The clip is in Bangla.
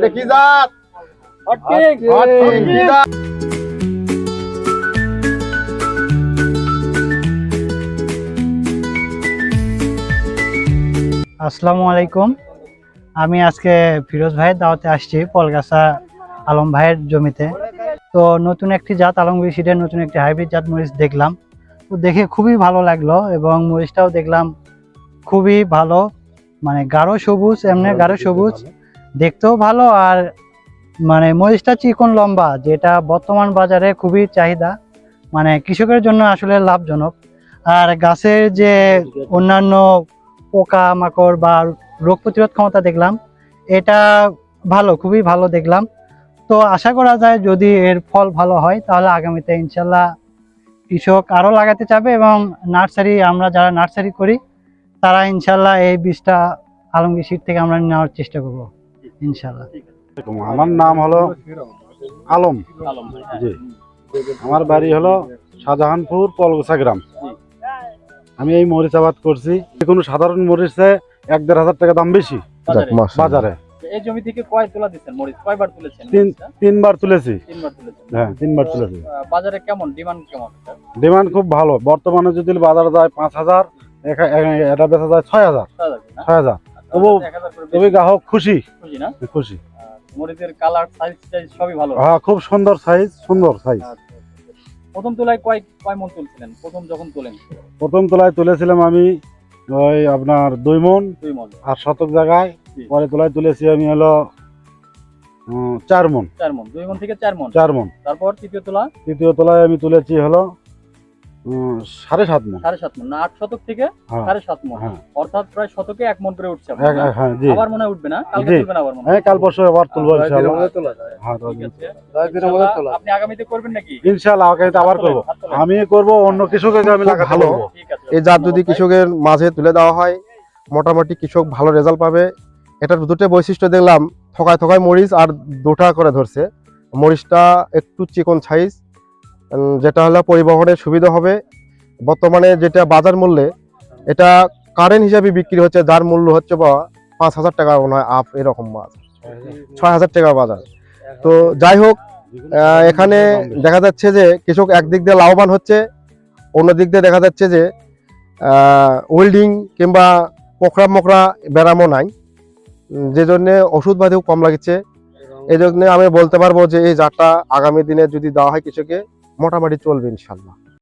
এটা কি জাত? হট পিঙ্ক কি জাত আসসালামু আলাইকুম। আমি আজকে ফিরোজ ভাইয়ের দাওয়াতে আসছি পলগাছা আলম ভাইয়ের জমিতে। তো নতুন একটি জাত আলমগীর সিটের নতুন একটি হাইব্রিড জাত মরিচ দেখলাম। তো দেখে খুবই ভালো লাগল এবং মরিচটাও দেখলাম খুবই ভালো মানে গাঢ় সবুজ এমনি গাঢ় সবুজ। দেখতেও ভালো আর মানে মরিচটা চিকন লম্বা, যেটা বর্তমান বাজারে খুবই চাহিদা। মানে কৃষকের জন্য আসলে লাভজনক। আর গাছের যে অন্যান্য পোকা মাকড় বা রোগ প্রতিরোধ ক্ষমতা দেখলাম, এটা ভালো, খুবই ভালো দেখলাম। তো আশা করা যায় যদি এর ফল ভালো হয়, তাহলে আগামীতে ইনশাল্লাহ কৃষক আরও লাগাতে চাবে এবং নার্সারি, আমরা যারা নার্সারি করি, তারা ইনশাল্লাহ এই বীজটা আলমগীর শীত থেকে আমরা নেওয়ার চেষ্টা করব। ইনশাল্লাহ আমার নাম হলো আলম। আলম ভাই, হ্যাঁ। জি। আমার বাড়ি হলো শাহজাহানপুর পলগোসা গ্রাম। আমি এই মরিচ আবাদ করছি। যে কোনো সাধারণ মরিচে এক দেড় হাজার টাকা দাম বেশি। বাজারে। বাজারে। এই জমি থেকে কয় তোলা দিচ্ছেন মরিচ? কয়বার তুলেছেন তিনবার তুলেছি। হ্যাঁ তিনবার তুলেছি। বাজারে কেমন? ডিমান্ড কেমন? ডিমান্ড খুব ভালো। বর্তমানে যদি বাজারে যায় পাঁচ হাজার এটা বেচা যায় ছয় হাজার। ছয় হাজার। তবু- তবে গ্রাহক খুশি। খুশি না? খুশি। মরিচের কালার সাইজ টাইজ সবই ভালো। হ্যাঁ খুব সুন্দর সাইজ সুন্দর সাইজ আচ্ছা, আচ্ছা, আচ্ছা। প্রথম তোলায় কয় কয় মন তুলছিলেন? প্রথম যখন তোলেন? প্রথম তোলায় তুলেছিলাম আমি ওই আপনার দুই মন দুই মন। আর শতক জায়গায়। পরে তোলায় তুলেছি আমি হলো চার মন। চার মন। দুই মন থেকে চার মন। চার মন। তারপর তৃতীয় তোলা? তৃতীয় তলায় আমি তুলেছি হলো সাড়ে সাত মন। সাড়ে সাত মন না আট শতক থেকে হ্যাঁ সাড়ে সাত মন। হ্যাঁ। অর্থাৎ প্রায় শতকে এক মন করে উঠছে হ্যাঁ জি। আবার মনে উঠবে না? কালকে। তুলবেন আবার মনে হ্যাঁ। কাল পরশু আবার তুলবো ইনশাআল্লাহ। হ্যাঁ আপনি আগামীতে করবেন নাকি? ইনশাআল্লাহ আগামীতে আবার করব। আমি করব অন্য কৃষককে আমি লাগাতে ভালো। বলব। ঠিক আছে এই জাত যদি কৃষকের মাঝে তুলে দেওয়া হয় মোটামুটি কৃষক ভালো রেজাল্ট পাবে। এটার দুটো বৈশিষ্ট্য দেখলাম থকায় থকায় মরিচ আর দুটা করে ধরছে। মরিচটা একটু চিকন সাইজ যেটা হলো পরিবহনের সুবিধা হবে। বর্তমানে যেটা বাজার মূল্যে, এটা কারেন্ট হিসাবে বিক্রি হচ্ছে, যার মূল্য হচ্ছে বা পাঁচ হাজার টাকা মনে হয় আপ এরকম মাছ ছয় হাজার টাকা বাজার। তো যাই হোক এখানে দেখা যাচ্ছে যে কৃষক একদিক দিয়ে লাভবান হচ্ছে অন্য দিক দিয়ে দেখা যাচ্ছে যে ওয়েল্ডিং কিংবা পোকরা মোকরা ব্যারামও নাই। যে জন্যে ওষুধ পাতিও কম লাগছে এই জন্য আমি বলতে পারব যে এই জাতটা আগামী দিনে যদি দেওয়া হয় কৃষকে মোটামুটি চলবে ইনশাল্লাহ।